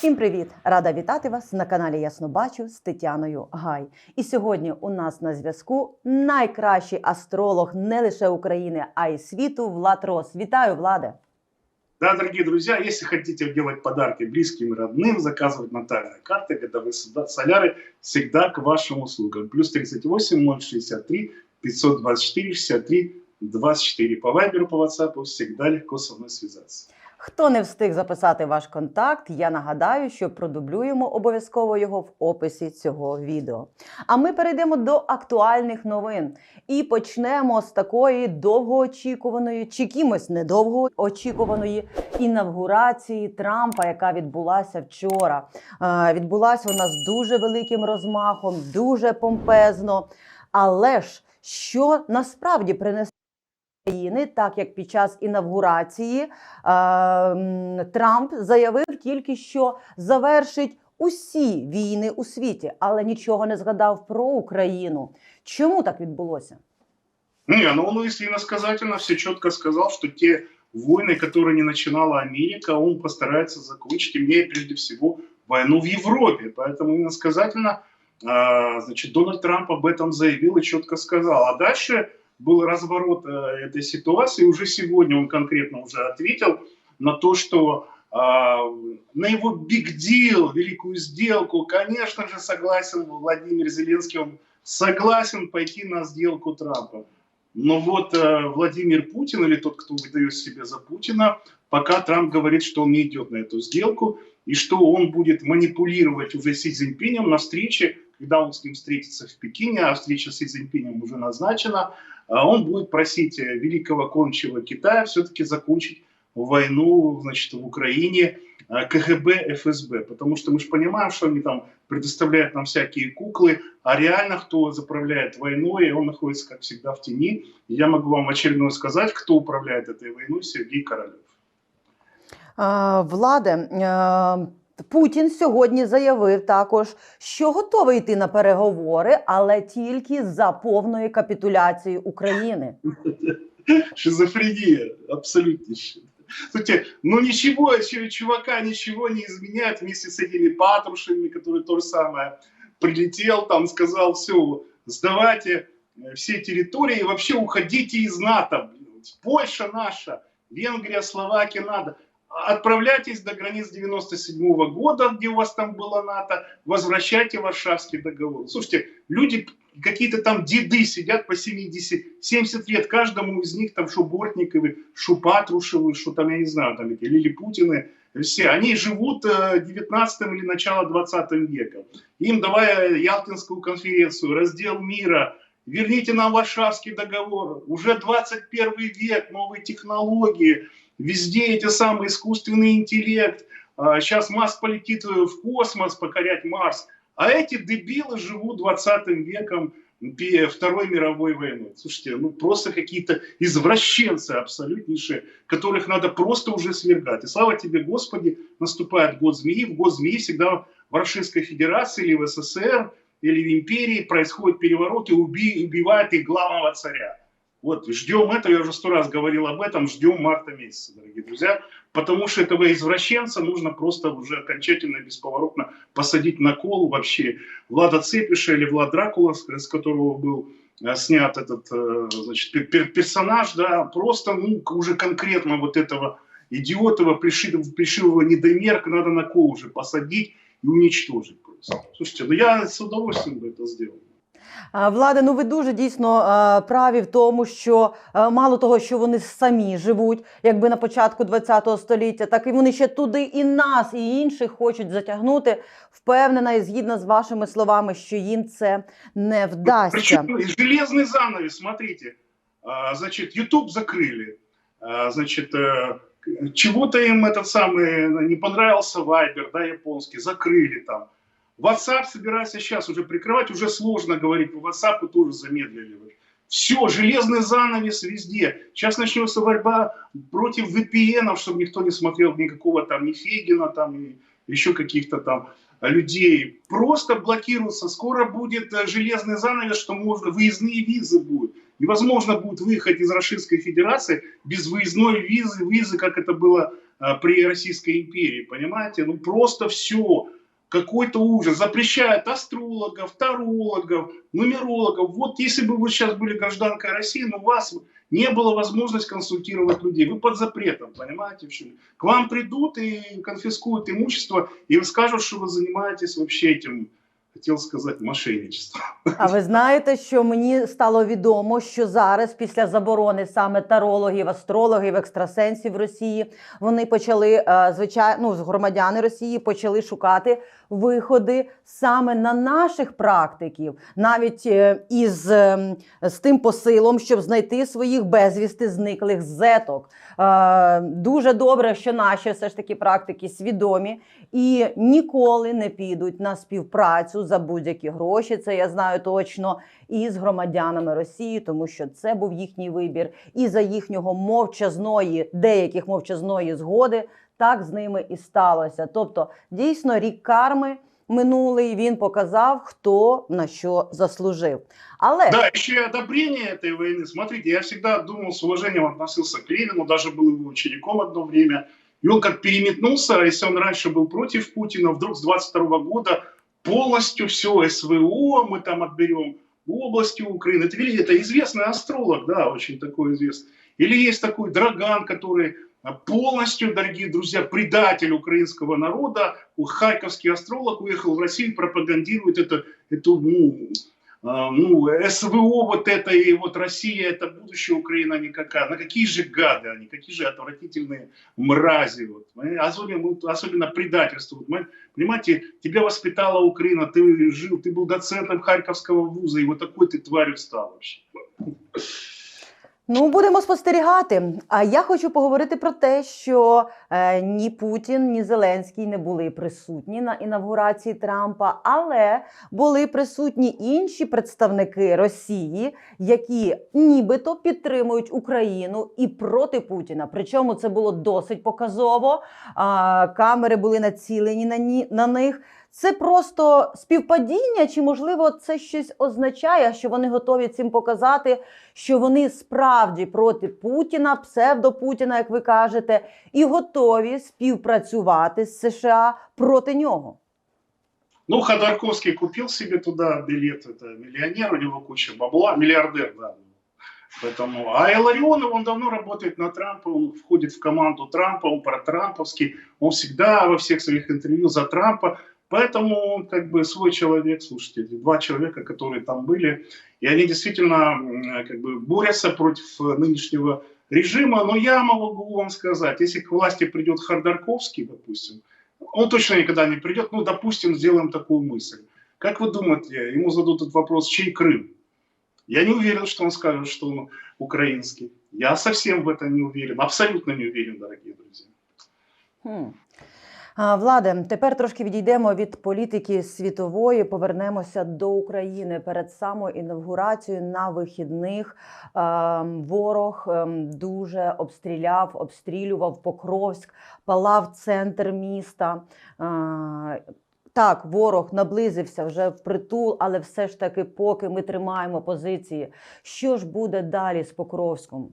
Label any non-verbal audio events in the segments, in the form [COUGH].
Всім привіт! Рада вітати вас на каналі Ясно Бачу з Тетяною Гай. І сьогодні у нас на зв'язку найкращий астролог не лише України, а й світу Влад Рос. Вітаю, Владе! Да, дорогие друзья, если хотите делать подарки близким и родным, заказывать натальные карты, годовые суда- соляры, всегда к вашим услугам. Плюс 38 063 524 63 24. По вайберу, по ватсапу всегда легко со мной связаться. Хто не встиг записати ваш контакт, я нагадаю, що продублюємо обов'язково його в описі цього відео. А ми перейдемо до актуальних новин і почнемо з такої довгоочікуваної, чи кимось недовгоочікуваної інавгурації Трампа, яка відбулася вчора. Е, Відбулася вона з дуже великим розмахом, дуже помпезно. Але ж що насправді принесе країни, так як під час інавгурації е, м, Трамп заявив тільки, що завершить усі війни у світі, але нічого не згадав про Україну. Чому так відбулося? Не, ну он если иносказательно все четко сказал, что те войны, которые не начинала Америка, он постарается закончить, имея прежде всего войну в Европе. Поэтому иносказательно а, значит, Дональд Трамп об этом заявил и четко сказал. А дальше был разворот э, этой ситуации. Уже сегодня он конкретно уже ответил на то, что а, на его big deal, великую сделку, конечно же, согласен Владимир Зеленский, он согласен пойти на сделку Трампа. Но вот э, Владимир Путин, или тот, кто выдает себя за Путина, пока Трамп говорит, что он не идет на эту сделку, и что он будет манипулировать уже Си Цзиньпинем на встрече, когда он с ним встретится в Пекине, а встреча с Си Цзиньпинем уже назначена, он будет просить э, великого кончего Китая все-таки закончить войну значит, в Украине э, КГБ, ФСБ. Потому что мы же понимаем, что они там предоставляют нам всякие куклы, а реально кто заправляет войной, он находится, как всегда, в тени. Я могу вам очередное сказать, кто управляет этой войной, Сергей Королев. Е, Владе, е, Путін сьогодні заявив також, що готовий йти на переговори, але тільки за повною капітуляцією України. [LAUGHS] Шизофрения, абсолютнейшая. Слушайте, ну ничего, ч- чувака ничего не изменяет вместе с этими патрушами, который то же самое прилетел, там сказал, все, сдавайте э, все территории и вообще уходите из НАТО. блин. Польша наша, Венгрия, Словакия надо. Отправляйтесь до границ 97 года, где у вас там было НАТО, возвращайте Варшавский договор. Слушайте, люди, какие-то там деды сидят по 70, 70 лет, каждому из них там что Бортниковы, что там, я не знаю, там эти Лилипутины, все, они живут э, 19 или начало 20 века. Им давая Ялтинскую конференцию, раздел мира, верните нам Варшавский договор, уже 21 век, новые технологии, везде эти самые искусственный интеллект, А, сейчас Маск полетит э, в космос покорять Марс, а эти дебилы живут 20 веком Второй мировой войны. Слушайте, ну просто какие-то извращенцы абсолютнейшие, которых надо просто уже свергать. И слава тебе, Господи, наступает год змеи. В год змеи всегда в Российской Федерации или в СССР или в империи происходит переворот и уби- убивает их главного царя. Вот, ждем этого, я уже сто раз говорил об этом, ждем марта месяца, дорогие друзья, потому что этого извращенца нужно просто уже окончательно, бесповоротно посадить на кол вообще Влада Цепиша или Влад Дракула, с которого был э, снят этот э, значит, пер- пер- персонаж, да, просто ну, уже конкретно вот этого идиотова, пришитого, пришивого недомерка надо на кол уже посадить и уничтожить просто. Слушайте, ну я с удовольствием бы это сделал. А, Владе, ну ви дуже дійсно е, праві в тому, що е, мало того, що вони самі живуть, якби на початку ХХ століття, так і вони ще туди і нас, і інших хочуть затягнути. Впевнена і згідна з вашими словами, що їм це не вдасться. Причем и железный занавес, смотрите, А, значит, YouTube закрыли, А, значит, э, к- чего-то им этот самый не понравился Viber, да, японский, закрыли там. WhatsApp собирается сейчас уже прикрывать, уже сложно говорить, по WhatsApp тоже замедлили. Все, железный занавес везде. Сейчас начнется борьба против VPN, чтобы никто не смотрел никакого там ни Фегина, там, ни еще каких-то там людей. Просто блокируются. Скоро будет э, железный занавес, что можно выездные визы будут. Невозможно будет выехать из Российской Федерации без выездной визы, визы, как это было э, при Российской империи, понимаете? Ну просто все, какой-то ужас. Запрещают астрологов, тарологов, нумерологов. Вот если бы вы сейчас были гражданкой России, но у вас не было возможности консультировать людей. Вы под запретом, понимаете? в чем? К вам придут и конфискуют имущество, и скажут, что вы занимаетесь вообще этим, хотел сказать, мошенничеством. А ви знаєте, що мені стало відомо, що зараз, після заборони саме тарологів, астрологів, екстрасенсів в Росії, вони почали звичайно, ну, громадяни Росії почали шукати виходи саме на наших практиків, навіть е, із ем, з тим посилом, щоб знайти своїх безвісти зниклих зеток. Е, Дуже добре, що наші все ж таки практики свідомі і ніколи не підуть на співпрацю за будь-які гроші. Це я знаю точно із громадянами Росії, тому що це був їхній вибір, і за їхнього мовчазної, деяких мовчазної згоди, так з ними і сталося. Тобто, дійсно, рік карми минулий він показав, хто на що заслужив. Але Да, еще и одобрение этой войны. Смотрите, я всегда думал, с уважением относился к Ленину, даже был его учеником одно время. И он как переметнулся, если он раньше был против Путина, вдруг с 22 года полностью все СВО мы там отберем, области Украины. Это, видите, это известный астролог, да, очень такой известный. Или есть такой Драган, который а, полностью, дорогие друзья, предатель украинского народа, харьковский астролог уехал в Россию, пропагандирует это, эту, ну, а, ну, СВО вот это и вот Россия, это будущее Украина никакая. На какие же гады они, какие же отвратительные мрази. Вот. Особенно, особенно предательство. Понимаете, тебя воспитала Украина, ты жил, ты был доцентом Харьковского вуза, и вот такой ты тварью стал вообще. Ну, будемо спостерігати. А я хочу поговорити про те, що е, ні Путін, ні Зеленський не були присутні на інавгурації Трампа, але були присутні інші представники Росії, які нібито підтримують Україну і проти Путіна. Причому це було досить показово. А, камери були націлені на, ні, на них. Це просто співпадіння, чи можливо це щось означає, що вони готові цим показати, що вони справді проти Путіна, псевдопутіна, як ви кажете, і готові співпрацювати з США проти нього. Ну, Ходорковский купил себе туда билет, это миллионер, у него куча бабла, миллиардер, да. Поэтому, а Иларионов, он давно работает на Трампа, он входит в команду Трампа, он про-трамповский, он всегда во всех своих интервью за Трампа. Поэтому как бы свой человек, слушайте, два человека, которые там были, и они действительно как бы борются против нынешнего режима. Но я могу вам сказать, если к власти придет Хардарковский, допустим, он точно никогда не придет, ну, допустим, сделаем такую мысль. Как вы думаете, ему зададут этот вопрос, чей Крым? Я не уверен, что он скажет, что он украинский. Я совсем в это не уверен, абсолютно не уверен, дорогие друзья. Владе, тепер трошки відійдемо від політики світової, повернемося до України перед самою інавгурацією на вихідних. Ворог дуже обстріляв, обстрілював Покровськ, палав центр міста. Так, ворог наблизився вже в притул, але все ж таки, поки ми тримаємо позиції. Що ж буде далі з Покровськом?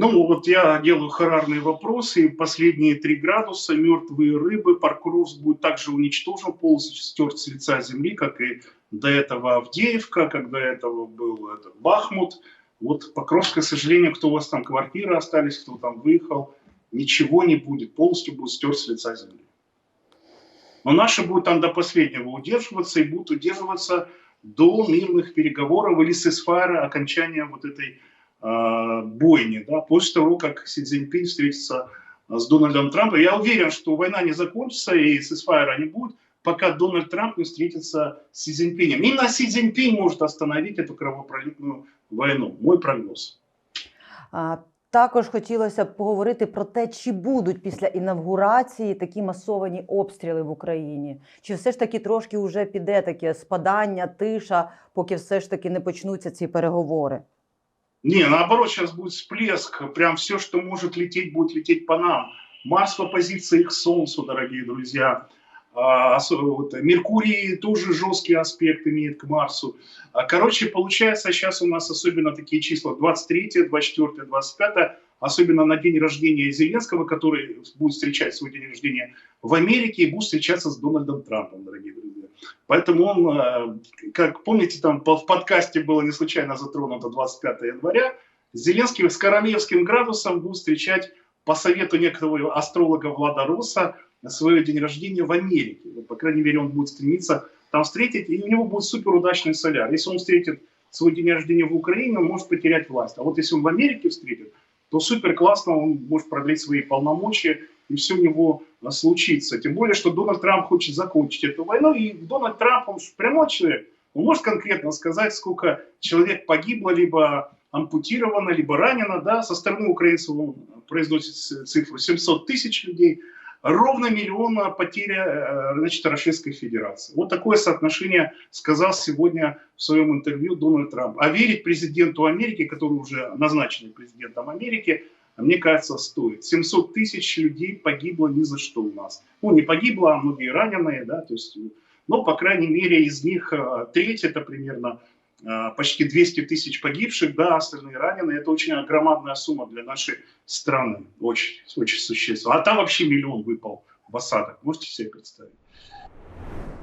Ну, вот я делаю харарные вопросы. Последние три градуса, мертвые рыбы. Паркуровск будет также уничтожен, полностью стерт с лица земли, как и до этого Авдеевка, как до этого был этот Бахмут. Вот Покровск, к сожалению, кто у вас там квартиры остались, кто там выехал, ничего не будет, полностью будет стерт с лица земли. Но наши будут там до последнего удерживаться и будут удерживаться до мирных переговоров или сесфара окончания вот этой бойни, да, после того, как Си Цзиньпинь встретится с Дональдом Трампом. Я уверен, что война не закончится и сесфайра не будет, пока Дональд Трамп не встретится с Си Цзиньпинем. Именно Си Цзиньпинь может остановить эту кровопролитную войну. Мой прогноз. Також хотілося б поговорити про те, чи будуть після інавгурації такі масовані обстріли в Україні, чи все ж таки трошки вже піде таке спадання, тиша, поки все ж таки не почнуться ці переговори. Не, наоборот, сейчас будет всплеск. Прям все, что может лететь, будет лететь по нам. Марс в оппозиции к Солнцу, дорогие друзья. А, Меркурий тоже жесткий аспект имеет к Марсу. А, короче, получается, сейчас у нас особенно такие числа 23, 24, 25. особенно на день рождения Зеленского, который будет встречать свой день рождения в Америке и будет встречаться с Дональдом Трампом, дорогие друзья. Поэтому он, э, как помните, там в подкасте было не случайно затронуто 25 января, Зеленский с королевским градусом будет встречать по совету некоторого астролога Влада Росса свой день рождения в Америке. По крайней мере, он будет стремиться там встретить, и у него будет супер удачный соляр. Если он встретит свой день рождения в Украине, он может потерять власть. А вот если он в Америке встретит, то супер классно, он может продлить свои полномочия, и все у него а, случится. Тем более, что Дональд Трамп хочет закончить эту войну, и Дональд Трамп, он прямой человек, он может конкретно сказать, сколько человек погибло, либо ампутировано, либо ранено, да, со стороны украинцев он произносит цифру 700 тысяч людей, ровно миллиона потеря э, значит, Российской Федерации. Вот такое соотношение сказал сегодня в своем интервью Дональд Трамп. А верить президенту Америки, который уже назначен президентом Америки, мне кажется, стоит. 700 тысяч людей погибло ни за что у нас. Ну, не погибло, а многие раненые, да, то есть, но, по крайней мере, из них э, треть, это примерно э, почти 200 тысяч погибших, да, остальные раненые. Это очень громадная сумма для нашей страны, очень, очень существенно. А там вообще миллион выпал в осадок, можете себе представить.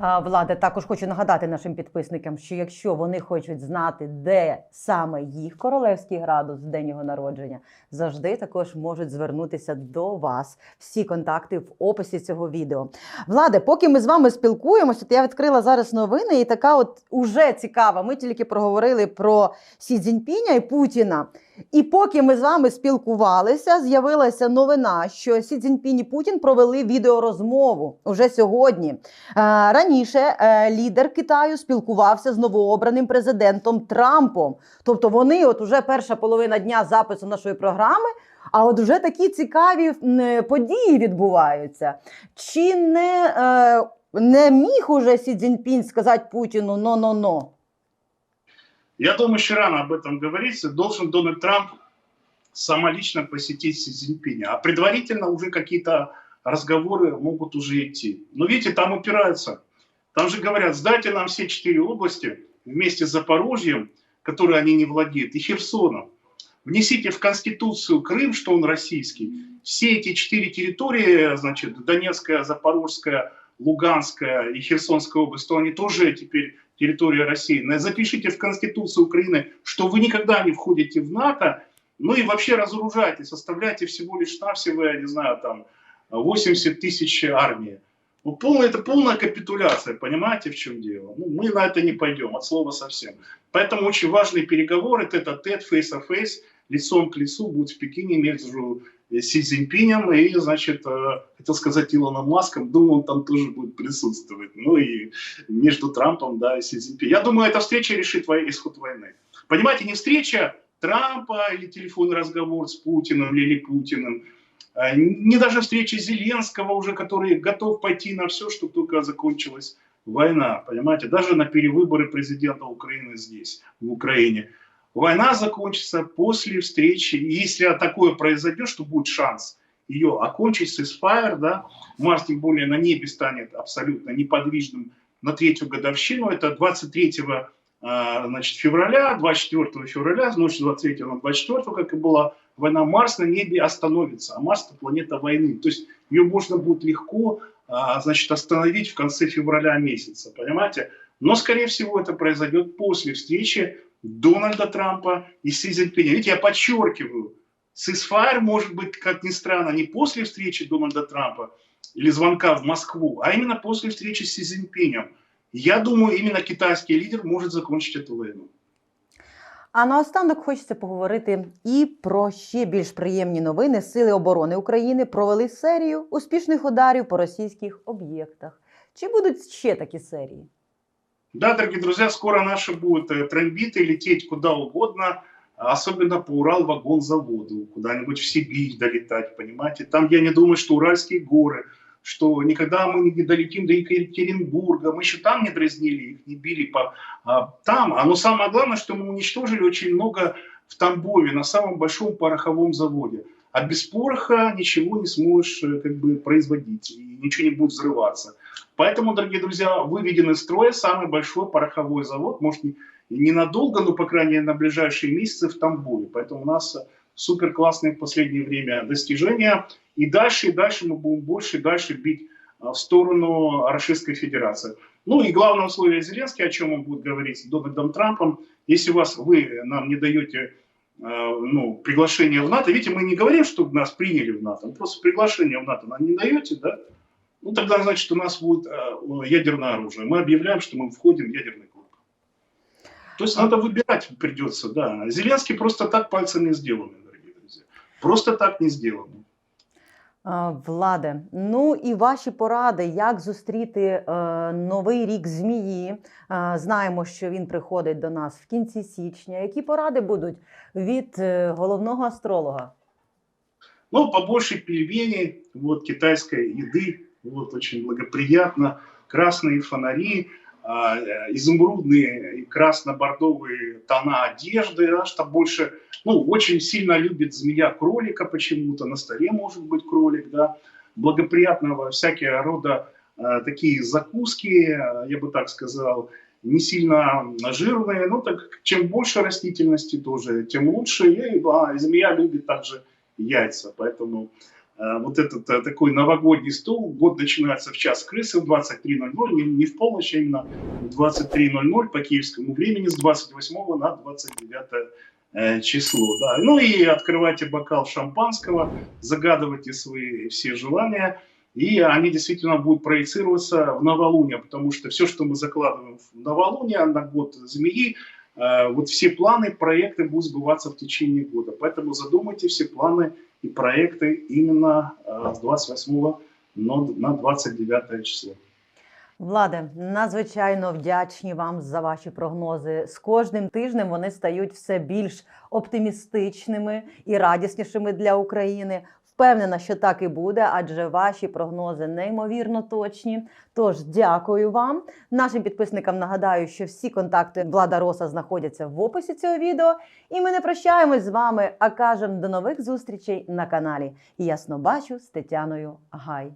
А, Владе, також хочу нагадати нашим підписникам, що якщо вони хочуть знати, де саме їх королевський градус день його народження, завжди також можуть звернутися до вас. Всі контакти в описі цього відео. Владе, поки ми з вами спілкуємося, то я відкрила зараз новини, і така от уже цікава. Ми тільки проговорили про Сі Цзіньпіня і Путіна. І поки ми з вами спілкувалися, з'явилася новина, що Сі Цзіньпінь і Путін провели відеорозмову уже сьогодні. Е, Раніше е, лідер Китаю спілкувався з новообраним президентом Трампом. Тобто вони, от уже перша половина дня запису нашої програми. А от вже такі цікаві події відбуваються. Чи не, е, не міг уже Сі Цзіньпінь сказати Путіну но-но-но? Я думаю, еще рано об этом говорить. Должен Дональд Трамп самолично посетить Си Цзиньпиня. А предварительно уже какие-то разговоры могут уже идти. Но видите, там упираются. Там же говорят, сдайте нам все четыре области вместе с Запорожьем, которые они не владеют, и Херсоном. Внесите в Конституцию Крым, что он российский. Все эти четыре территории, значит, Донецкая, Запорожская, Луганская и Херсонская область, то они тоже теперь территория России. Запишите в Конституцию Украины, что вы никогда не входите в НАТО, ну и вообще разоружайтесь, оставляйте всего лишь навсего, я не знаю, там 80 тысяч армии. Ну, полная, это полная капитуляция, понимаете, в чем дело? Ну, мы на это не пойдем, от слова совсем. Поэтому очень важные переговоры, тет-а-тет, face-to-face, лицом к лицу будут в Пекине между Си Цзиньпинем и, значит, э, хотел сказать Илоном Маском, думаю, он там тоже будет присутствовать. Ну и между Трампом, да, и Си Цзиньпинем. Я думаю, эта встреча решит исход войны. Понимаете, не встреча Трампа или телефонный разговор с Путиным или Путиным, а не даже встреча Зеленского уже, который готов пойти на все, чтобы только закончилась война, понимаете, даже на перевыборы президента Украины здесь, в Украине. Война закончится после встречи. И если такое произойдет, что будет шанс ее окончить с Эспайр, да, Марс тем более на небе станет абсолютно неподвижным на третью годовщину, это 23 значит, февраля, 24 февраля, ночь 23 на 24, как и была война, Марс на небе остановится, а Марс – это планета войны. То есть ее можно будет легко значит, остановить в конце февраля месяца, понимаете? Но, скорее всего, это произойдет после встречи Дональда Трампа и Си Цзиньпиня. Видите, я подчеркиваю, ceasefire может быть, как ни странно, не после встречи Дональда Трампа или звонка в Москву, а именно после встречи с Си Цзиньпинем. Я думаю, именно китайский лидер может закончить эту войну. А наостанок хочеться поговорити і про ще більш приємні новини. Сили оборони України провели серію успішних ударів по російських об'єктах. Чи будуть ще такі серії? Да, дорогие друзья, скоро наши будут э, трамбиты лететь куда угодно, особенно по Урал-вагонзаводу, куда-нибудь в Сибирь долетать, понимаете? Там я не думаю, что Уральские горы, что никогда мы не долетим до Екатеринбурга, мы еще там не дразнили их, не били по а, там. А но самое главное, что мы уничтожили очень много в Тамбове, на самом большом пороховом заводе. А без пороха ничего не сможешь э, как бы производить, и ничего не будет взрываться. Поэтому, дорогие друзья, выведен из строя самый большой пороховой завод, может не, ненадолго, но, по крайней мере, на ближайшие месяцы в Тамбове. Поэтому у нас супер классные в последнее время достижения. И дальше, и дальше мы будем больше и дальше бить а, в сторону Российской Федерации. Ну и главное условие Зеленский, о чем он будет говорить с Дональдом Трампом, если вас, вы нам не даете э, ну, приглашение в НАТО, видите, мы не говорим, что нас приняли в НАТО, просто приглашение в НАТО нам не даете, да, ну тогда значит у нас будет э, ядерное оружие. Мы объявляем, что мы входим в ядерный клуб. То есть надо выбирать придется, да. Зеленский просто так пальцем не сделаны, дорогие друзья. Просто так не сделаны. А, Владе, ну і ваші поради, як зустріти е, новий рік змії. Е, знаємо, що він приходить до нас в кінці січня. Які поради будуть від е, головного астролога? Ну, побольше пельменей, вот китайской еды, Вот очень благоприятно, красные фонари, а, э, изумрудные и красно-бордовые тона одежды, да, что больше, ну, очень сильно любит змея кролика почему-то, на столе может быть кролик, да, благоприятного всякие рода э, такие закуски, э, я бы так сказал, не сильно жирные, ну, так чем больше растительности тоже, тем лучше, и, а, змея любит также яйца, поэтому вот этот э, такой новогодний стол, год начинается в час крысы в 23.00, не, не в полночь, а именно в 23.00 по киевскому времени с 28 на 29 э, число. Да. Ну и открывайте бокал шампанского, загадывайте свои все желания, и они действительно будут проецироваться в новолуние, потому что все, что мы закладываем в новолуние на год змеи, э, вот все планы, проекты будут сбываться в течение года. Поэтому задумайте все планы и проекты именно э, с 28 но- на 29 число. Владе, надзвичайно вдячні вам за ваші прогнози. З кожним тижнем вони стають все більш оптимістичними і радіснішими для України. Впевнена, що так і буде, адже ваші прогнози неймовірно точні. Тож дякую вам. Нашим підписникам нагадаю, що всі контакти Влада Роса знаходяться в описі цього відео. І ми не прощаємось з вами, а кажемо до нових зустрічей на каналі. Ясно бачу з Тетяною Гай.